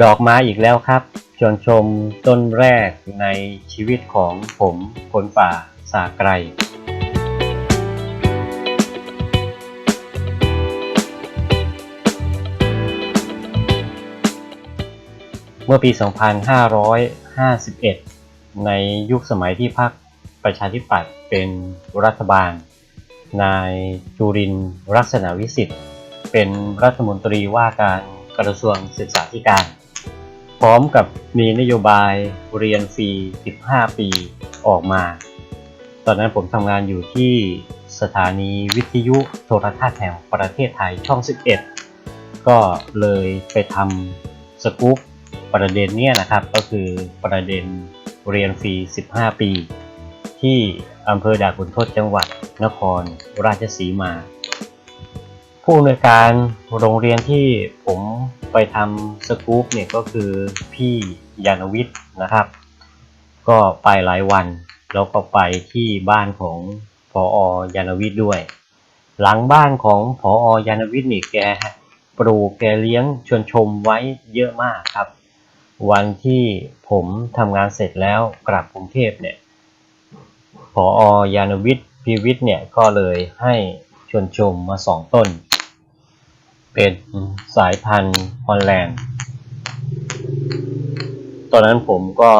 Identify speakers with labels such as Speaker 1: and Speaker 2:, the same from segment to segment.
Speaker 1: ดอกไม้อีกแล้วครับ ชวนชมต้นแรกในชีวิตของผมคนป่าสาไกรเมื่อปี 2551 ในยุคสมัยที่พรรคประชาธิปัตย์เป็นรัฐบาล นายจุรินร์ลักษณะวิสิทธิ์ เป็นรัฐมนตรีว่าการกระทรวงศึกษาธิการ พร้อมกับมีนโยบายเรียนฟรี 15 ปีออกมา ตอนนั้นผมทำงานอยู่ที่สถานีวิทยุโทรทัศน์แห่งประเทศไทยช่อง 11 ก็เลยไปทำสกู๊ปประเด็นเนี้ยนะครับ ก็คือประเด็นเรียนฟรี 15 ปี ที่อำเภอด่านขุนทดจังหวัดนครราชสีมา ผู้อำนวยการโรงเรียนที่ผมไปทำสกู๊ปเนี่ยก็คือพี่ยานวิทย์นะครับ ก็ไปหลายวัน แล้วก็ไปที่บ้านของพออยานวิทย์ด้วย หลังบ้านของพออยานวิทย์นี่แกปลูกแกเลี้ยงชวนชมไว้เยอะมากครับ วันที่ผมทำงานเสร็จแล้วกลับกรุงเทพเนี่ยพออยานวิทย์พีวิทย์เนี่ยก็เลยให้ชวนชมมาสองต้น เป็นสายพันธุ์ฮอลแลนด์ ตอนนั้นผมก็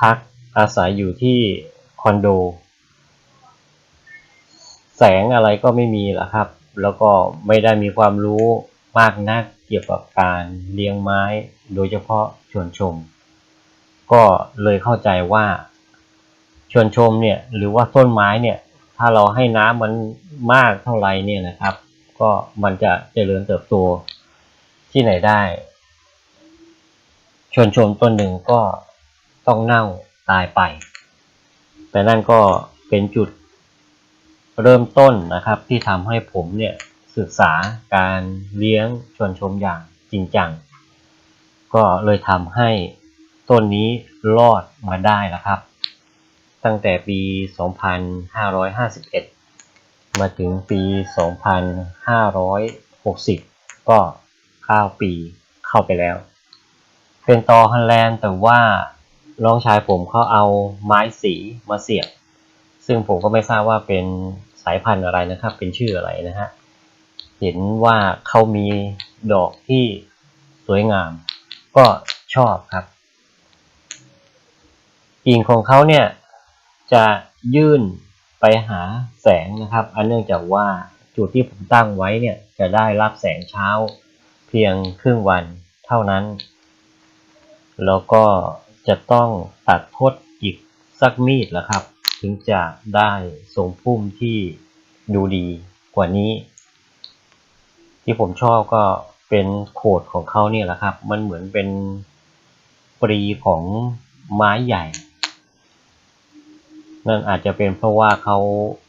Speaker 1: พักอาศัยอยู่ที่คอนโด แสงอะไรก็ไม่มีหรอครับ แล้วก็ไม่ได้มีความรู้มากนักเกี่ยวกับการเลี้ยงไม้โดยเฉพาะชวนชม ก็เลยเข้าใจว่าชวนชมเนี่ยหรือว่าต้นไม้เนี่ย ถ้าเราให้น้ำมันมากเท่าไหร่เนี่ยนะครับ ก็มันจะเจริญเติบโตที่ไหนได้ ชนชมต้นหนึ่งก็ต้องเน่าตายไป แต่นั่นก็เป็นจุดเริ่มต้นนะครับที่ทำให้ผมเนี่ยศึกษาการเลี้ยงชวนชมอย่างจริงจัง ก็เลยทำให้ต้นนี้รอดมาได้แล้วครับ ตั้งแต่ปี 2551 มาถึงปี 2560 ก็ 9 ปีเข้าไปแล้ว เป็นตอฮันแลนด์แต่ว่าน้องชายผมเขาเอาไม้สีมาเสียบ ซึ่งผมก็ไม่ทราบว่าเป็นสายพันธุ์อะไรนะครับ เป็นชื่ออะไรนะฮะ เห็นว่าเขามีดอกที่สวยงาม ก็ชอบครับกิ่งของเขาเนี่ยจะยื่น ไปหาแสงนะครับ อันเนื่องจากว่าจุดที่ผมตั้งไว้เนี่ยจะได้รับแสงเช้าเพียงครึ่งวันเท่านั้น แล้วก็จะต้องตัดพดอีกสักมีดละครับ ถึงจะได้ทรงพุ่มที่ดูดีกว่านี้ ที่ผมชอบก็เป็นโขดของเขาเนี่ยแหละครับ มันเหมือนเป็นปรีของไม้ใหญ่ นั่นอาจจะเป็นเพราะว่าเขา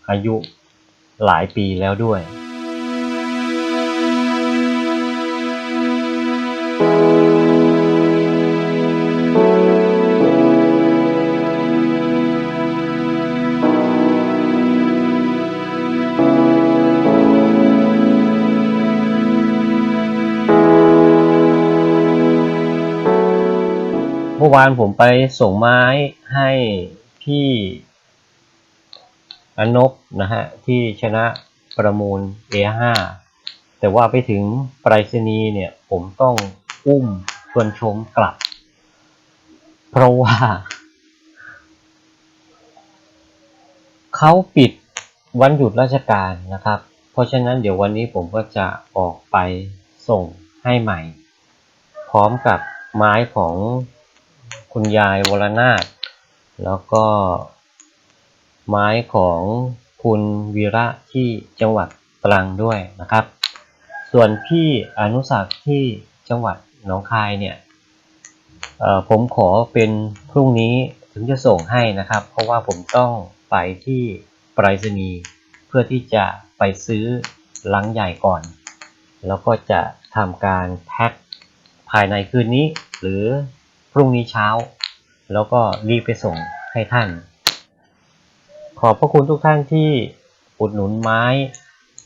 Speaker 1: อายุหลายปีแล้วด้วย เมื่อวานผมไปส่งไม้ให้พี่ อนบนะฮะที่ชนะประมูล A5 แต่ว่าไปถึงไปรษณีย์เนี่ยผมต้องอุ้มชวนชมกลับ เพราะว่า เขาปิดวันหยุดราชการนะครับ เพราะฉะนั้นเดี๋ยววันนี้ผมก็จะออกไปส่งให้ใหม่ พร้อมกับไม้ของคุณยายวรนาถแล้วก็ ไม้ของคุณวีระที่จังหวัดตรังด้วยนะครับ ส่วนพี่อนุสักที่จังหวัดหนองคายเนี่ยเอ่อผมขอเป็นพรุ่งนี้ถึงจะส่งให้นะครับ เพราะว่าผมต้องไปที่ไปรษณีย์เพื่อที่จะไปซื้อลังใหญ่ก่อน แล้วก็จะทำการแพ็คภายในคืนนี้ หรือพรุ่งนี้เช้า แล้วก็รีบไปส่งให้ท่าน ขอบพระคุณทุกท่านที่อุดหนุนไม้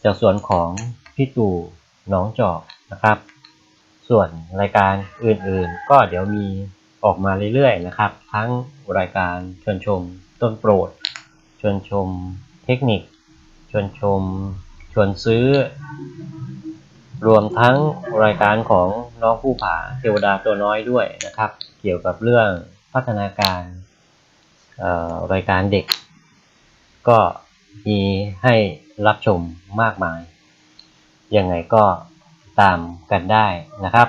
Speaker 1: จากสวนของพี่ตู่หนองจอกนะครับ ส่วนรายการอื่นๆ ก็เดี๋ยวมีออกมาเรื่อยๆนะครับ ทั้งรายการชวนชมต้นโปรดชวนชมเทคนิคชวนชมชวนซื้อ รวมทั้งรายการของน้องผู้ผาเทวดาตัวน้อยด้วยนะครับ เกี่ยวกับเรื่องพัฒนาการรายการเด็ก ก็มีให้รับชมมากมาย ยังไงก็ตามกันได้นะครับ